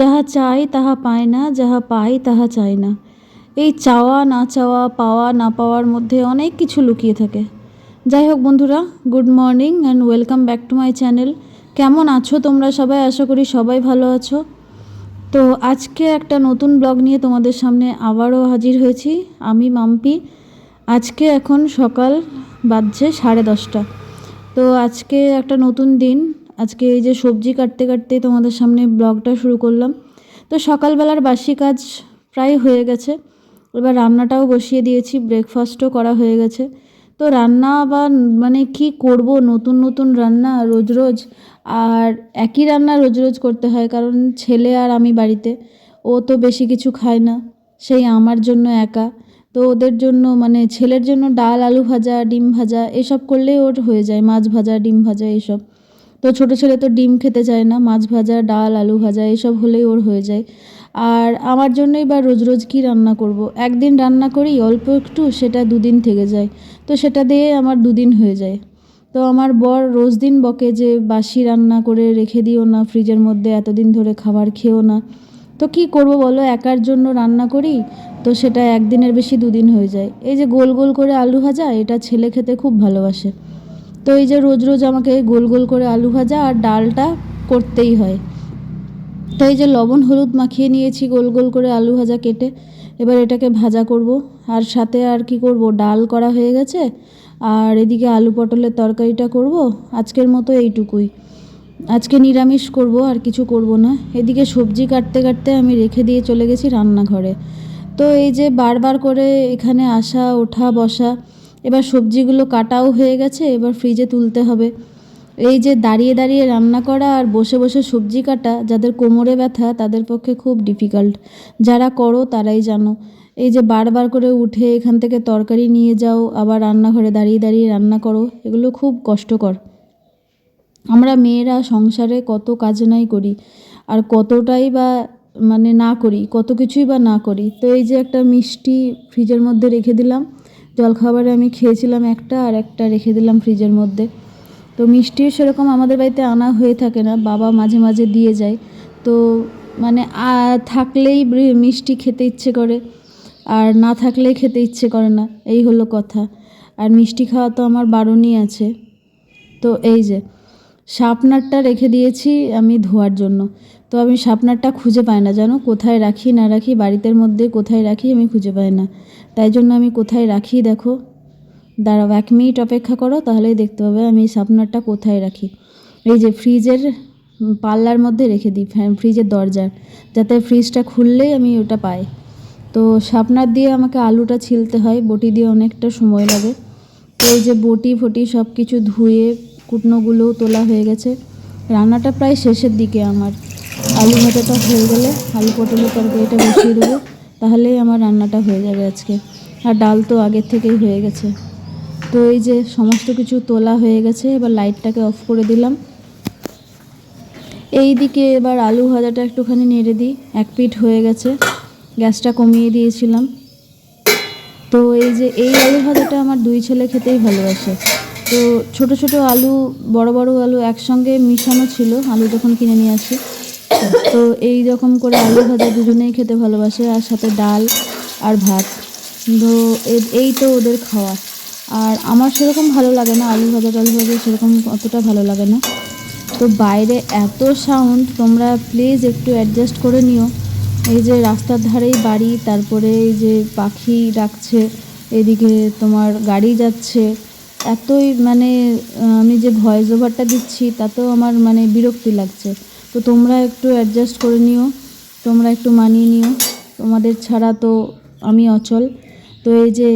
যাহা চাই তাহা পায় না, যাহা পাই তাহা চায় না। এই চাওয়া, না চাওয়া, পাওয়া, না পাওয়ার মধ্যে অনেক কিছু লুকিয়ে থাকে। যাই হোক বন্ধুরা, good morning and welcome back to my channel কেমন আছো তোমরা সবাই? আশা করি সবাই ভালো আছো। তো আজকে একটা নতুন ব্লগ নিয়ে তোমাদের সামনে আবারও হাজির হয়েছি, আমি মাম্পি। আজকে এখন সকাল বাজছে সাড়ে দশটা। তো আজকে একটা নতুন দিন আজকে এই যে সবজি কাটতে কাটতে তোমাদের সামনে ব্লগটা শুরু করলাম। তো সকালবেলার বাসি কাজ প্রায় হয়ে গেছে। এবার রান্নাটাও বসিয়ে দিয়েছি ব্রেকফাস্টও করা হয়ে গেছে। তো রান্না বা মানে কি করব? নতুন নতুন রান্না রোজ রোজ। আর একই রান্না রোজ রোজ করতে হয়, কারণ ছেলে আর আমি বাড়িতে। ও তো বেশি কিছু খায় না, সেই আমার জন্য একা। তো ওদের জন্য মানে ছেলের জন্য ডাল, আলু ভাজা, ডিম ভাজা, এসব করলেই ওর হয়ে যায়, মাছ ভাজা, ডিম ভাজা এইসব তো ছোটো ছেলে তো ডিম খেতে চায় না, মাছ ভাজা, ডাল, আলু ভাজা, এসব হলেই ওর হয়ে যায়। আর আমার জন্যই বা রোজ রোজ কী রান্না করব। একদিন রান্না করি, অল্প একটু, সেটা দুদিন থেকে যায়। তো সেটা দিয়ে আমার দুদিন হয়ে যায়। তো আমার বর রোজ দিন বকে যে বাসি রান্না করে রেখে দিও না, ফ্রিজের মধ্যে এতদিন ধরে খাবার খেও না। তো কি করব বলো, একার জন্য রান্না করি, তো সেটা একদিনের বেশি দুদিন হয়ে যায়। এই যে গোল গোল করে আলু ভাজা, এটা ছেলে খেতে খুব ভালোবাসে। তো এই যে রোজ রোজ আমাকে গোল গোল করে আলু ভাজা আর ডালটা করতেই হয়। তো এই যে লবণ হলুদ মাখিয়ে নিয়েছি গোল গোল করে আলু ভাজা কেটে, এবার এটাকে ভাজা করব। আর সাথে আর কি করব? ডাল করা হয়ে গেছে, আর এদিকে আলু পটলের তরকারিটা করব। আজকের মতো এইটুকুই। আজকে নিরামিষ করব, আর কিছু করব না। এদিকে সবজি কাটতে কাটতে আমি রেখে দিয়ে চলে গেছি রান্নাঘরে। তো এই যে বারবার করে এখানে আসা, ওঠা, বসা এবার সবজিগুলো কাটাও হয়ে গেছে, এবার ফ্রিজে তুলতে হবে। এই যে দাঁড়িয়ে দাঁড়িয়ে রান্না করা আর বসে বসে সবজি কাটা, যাদের কোমরে ব্যথা, তাদের পক্ষে খুব ডিফিকাল্ট যারা করো, তারাই জানো। এই যে বারবার করে উঠে এখান থেকে তরকারি নিয়ে যাও, আবার রান্নাঘরে দাঁড়িয়ে দাঁড়িয়ে রান্না করো, এগুলো খুব কষ্টকর। আমরা মেয়েরা সংসারে কত কাজ নাই করি, আর কতটাই বা মানে না করি, কত কিছুই বা না করি। তো এই যে একটা মিষ্টি ফ্রিজের মধ্যে রেখে দিলাম জলখাবারে আমি খেয়েছিলাম একটা আর একটা রেখে দিলাম ফ্রিজের মধ্যে। তো মিষ্টিও সেরকম আমাদের বাড়িতে আনা হয়ে থাকে না, বাবা মাঝে মাঝে দিয়ে যায়। তো মানে থাকলেই মিষ্টি খেতে ইচ্ছে করে, আর না থাকলেই খেতে ইচ্ছে করে না, এই হলো কথা। আর মিষ্টি খাওয়া তো আমার বারণই আছে। তো এই যে শার্পনারটা রেখে দিয়েছি আমি ধোয়ার জন্য। তো আমি শার্পনারটা খুঁজে পাই না, জানো? কোথায় রাখি, না রাখি বাড়িতে মধ্যে কোথায় রাখি আমি খুঁজে পাই না। তাই জন্য আমি কোথায় রাখি, দেখো। দাঁড়াও, এক মিনিট অপেক্ষা করো, তাহলেই দেখতে পাবে আমি শার্পনারটা কোথায় রাখি। এই যে ফ্রিজের পাল্লার মধ্যে রেখে দিই ফ্যান ফ্রিজের দরজার, যাতে ফ্রিজটা খুললেই আমি ওটা পাই। তো শার্পনার দিয়ে আমাকে আলুটা ছিলতে হয়, বটি দিয়ে অনেকটা সময় লাগে। তো এই যে বটি ফটি সব কিছু ধুয়ে কুটনোগুলোও তোলা হয়ে গেছে। রান্নাটা প্রায় শেষের দিকে আমার। আলু ভাজাটা হয়ে গেলে আলু পটলের তরকারিটা বসিয়ে দেবো তাহলেই আমার রান্নাটা হয়ে যাবে আজকে। আর ডাল তো আগের থেকেই হয়ে গেছে। তো এই যে সমস্ত কিছু তোলা হয়ে গেছে, এবার লাইটটাকে অফ করে দিলাম। এই দিকে এবার আলু ভাজাটা একটুখানি নেড়ে দিই, এক পিঠ হয়ে গেছে। গ্যাসটা কমিয়ে দিয়েছিলাম। তো এই যে এই আলু ভাজাটা আমার দুই ছেলে খেতেই ভালোবাসে। তো ছোট ছোট আলু, বড় বড় আলু একসঙ্গে মিশানো ছিল, আলু যখন কিনে নিয়ে আসি। তো এই রকম করে আলু ভাজা দুজনেই খেতে ভালোবাসে, আর সাথে ডাল আর ভাত। তো এই তো ওদের খাওয়া। আর আমার সেরকম ভালো লাগে না, আলু ভাজা টালু ভাজা সেরকম অতটা ভালো লাগে না। তো বাইরে এত সাউন্ড তোমরা প্লিজ একটু অ্যাডজাস্ট করে নিও। এই যে রাস্তার ধারেই বাড়ি, তারপরে এই যে পাখি ডাকছে, এদিকে তোমার গাড়ি যাচ্ছে এতই মানে আমি যে ভয়েস ওভারটা দিচ্ছি, তাতেও আমার মানে বিরক্তি লাগছে। তো তোমরা একটু অ্যাডজাস্ট করে নিও, তোমরা একটু মানিয়ে নিও। তোমাদের ছাড়া তো আমি অচল। তো এই যে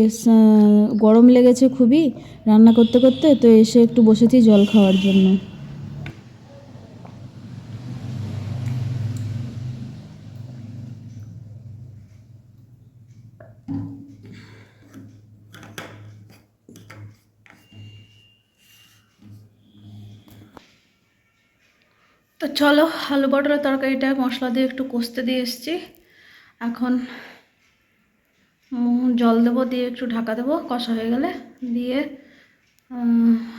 গরম লেগেছে খুবই, রান্না করতে করতে, তো এসে একটু বসেছি জল খাওয়ার জন্য। তো চলো আলু পটলের তরকারিটা মশলা দিয়ে একটু কষতে দিয়ে এসছি। এখন জল দেবো দিয়ে একটু ঢাকা দেবো কষা হয়ে গেলে দিয়ে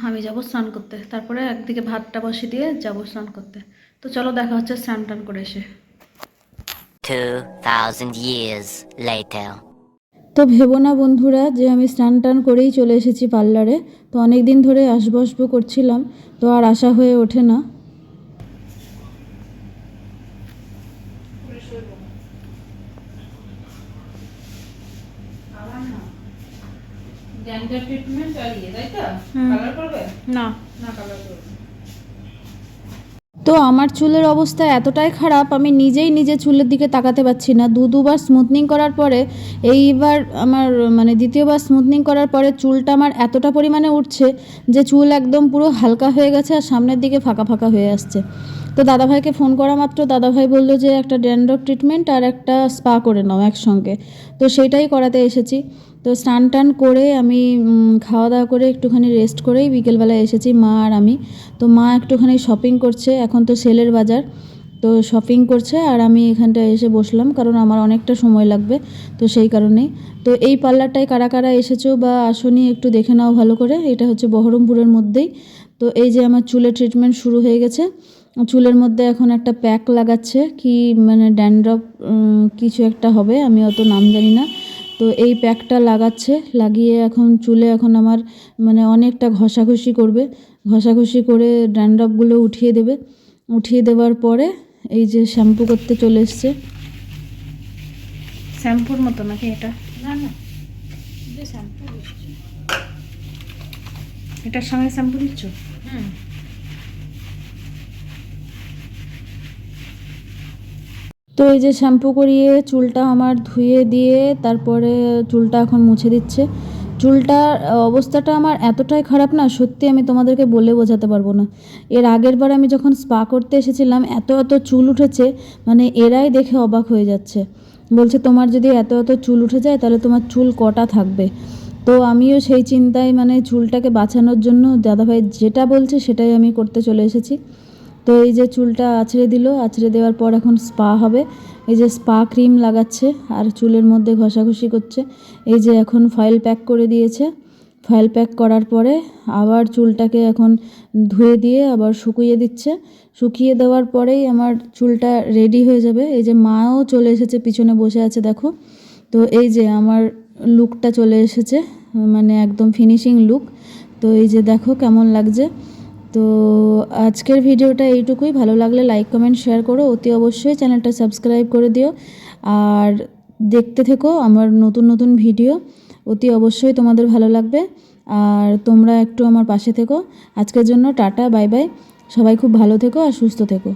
আমি যাব স্নান করতে। তারপরে একদিকে ভাতটা বসিয়ে দিয়ে যাব স্নান করতে। তো চলো দেখা হচ্ছে স্নান টান করে এসে। 2,000 years তো ভেবো না বন্ধুরা যে আমি স্নান টান করেই চলে এসেছি পার্লারে। তো অনেক দিন ধরে আসব আসব করছিলাম তো আর আশা হয়ে ওঠে না। ড্যান্ডার ট্রিটমেন্ট ইয়ে তাই তো? কালার করবে? না। না কালার করবে। তো আমার চুলের অবস্থা এতটাই খারাপ আমি নিজেই নিজে চুলের দিকে তাকাতে পারছি না। দু দুবার স্মুথনিং করার পরে এইবার আমার মানে দ্বিতীয়বার স্মুথনিং করার পরে চুলটা আমার এতটা পরিমাণে উঠছে যে চুল একদম পুরো হালকা হয়ে গেছে আর সামনের দিকে ফাঁকা ফাঁকা হয়ে আসছে। তো দাদাভাইকে ফোন করা মাত্র, দাদাভাই বলল যে একটা ড্যান্ড্রফ ট্রিটমেন্ট আর একটা স্পা করে নাও একসঙ্গে। তো সেটাই করাতে এসেছি। তো স্নান টান করে আমি খাওয়া দাওয়া করে একটুখানি রেস্ট করেই বিকেলবেলায় এসেছি মা আর আমি। তো মা একটুখানি শপিং করছে, এখন তো সেলের বাজার। তো শপিং করছে আর আমি এখানটায় এসে বসলাম কারণ আমার অনেকটা সময় লাগবে, তো সেই কারণেই। তো এই পার্লারটায় কারা কারা এসেছ বা আসনি একটু দেখে নাও ভালো করে। এটা হচ্ছে বহরমপুরের মধ্যেই। তো এই যে আমার চুলের ট্রিটমেন্ট শুরু হয়ে গেছে। চুলের মধ্যে এখন একটা প্যাক লাগাচ্ছে কি মানে ড্যান্ড্রফ কিছু একটা হবে আমি অত নাম জানি না। তো এই প্যাকটা লাগাচ্ছে লাগিয়ে এখন চুলে এখন আমার মানে অনেকটা ঘষাঘষি করবে। ঘষাঘষি করে ড্যান্ড্রফগুলো উঠিয়ে দেবে। উঠিয়ে দেওয়ার পরে এই যে শ্যাম্পু করতে চলে এসছে। শ্যাম্পুর মতো নাকি এটা? না না। এটার সঙ্গে শ্যাম্পু দিচ্ছ? তো এই যে শ্যাম্পু করিয়ে চুলটা আমার ধুয়ে দিয়ে তারপরে চুলটা এখন মুছে দিচ্ছে। চুলটার অবস্থাটা আমার এতটাই খারাপ না, সত্যি আমি তোমাদেরকে বলে বোঝাতে পারব না। এর আগের বার আমি যখন স্পা করতে এসেছিলাম, এত এত চুল উঠেছে মানে এরাই দেখে অবাক হয়ে যাচ্ছে। বলছে, তোমার যদি এত এত চুল উঠে যায়, তাহলে তোমার চুল কটা থাকবে? তো আমিও সেই চিন্তায় মানে চুলটাকে বাঁচানোর জন্য দাদাভাই যেটা বলছে, সেটাই আমি করতে চলে এসেছি। তো এই যে চুলটা আছড়ে দিল, আছড়ে দেওয়ার পর এখন স্পা হবে। এই যে স্পা ক্রিম লাগাচ্ছে আর চুলের মধ্যে ঘষাঘষি করছে। এই যে এখন ফয়েল প্যাক করে দিয়েছে। ফয়েল প্যাক করার পরে আবার চুলটাকে এখন ধুয়ে দিয়ে আবার শুকিয়ে দিচ্ছে। শুকিয়ে দেওয়ার পরেই আমার চুলটা রেডি হয়ে যাবে। এই যে মাও চলে এসেছে, পিছনে বসে আছে, দেখো। তো এই যে আমার লুকটা চলে এসেছে মানে একদম ফিনিশিং লুক তো এই যে দেখো কেমন লাগছে। তো আজকের ভিডিওটা এইটুকুই। ভালো লাগলে লাইক কমেন্ট শেয়ার করো। অতি অবশ্যই চ্যানেলটা সাবস্ক্রাইব করে দিও। আর দেখতে থেকো আমার নতুন নতুন ভিডিও। অতি অবশ্যই তোমাদের ভালো লাগবে। আর তোমরা একটু আমার পাশে থেকো। আজকের জন্য টাটা বাই বাই সবাই খুব ভালো থেকো আর সুস্থ থেকো।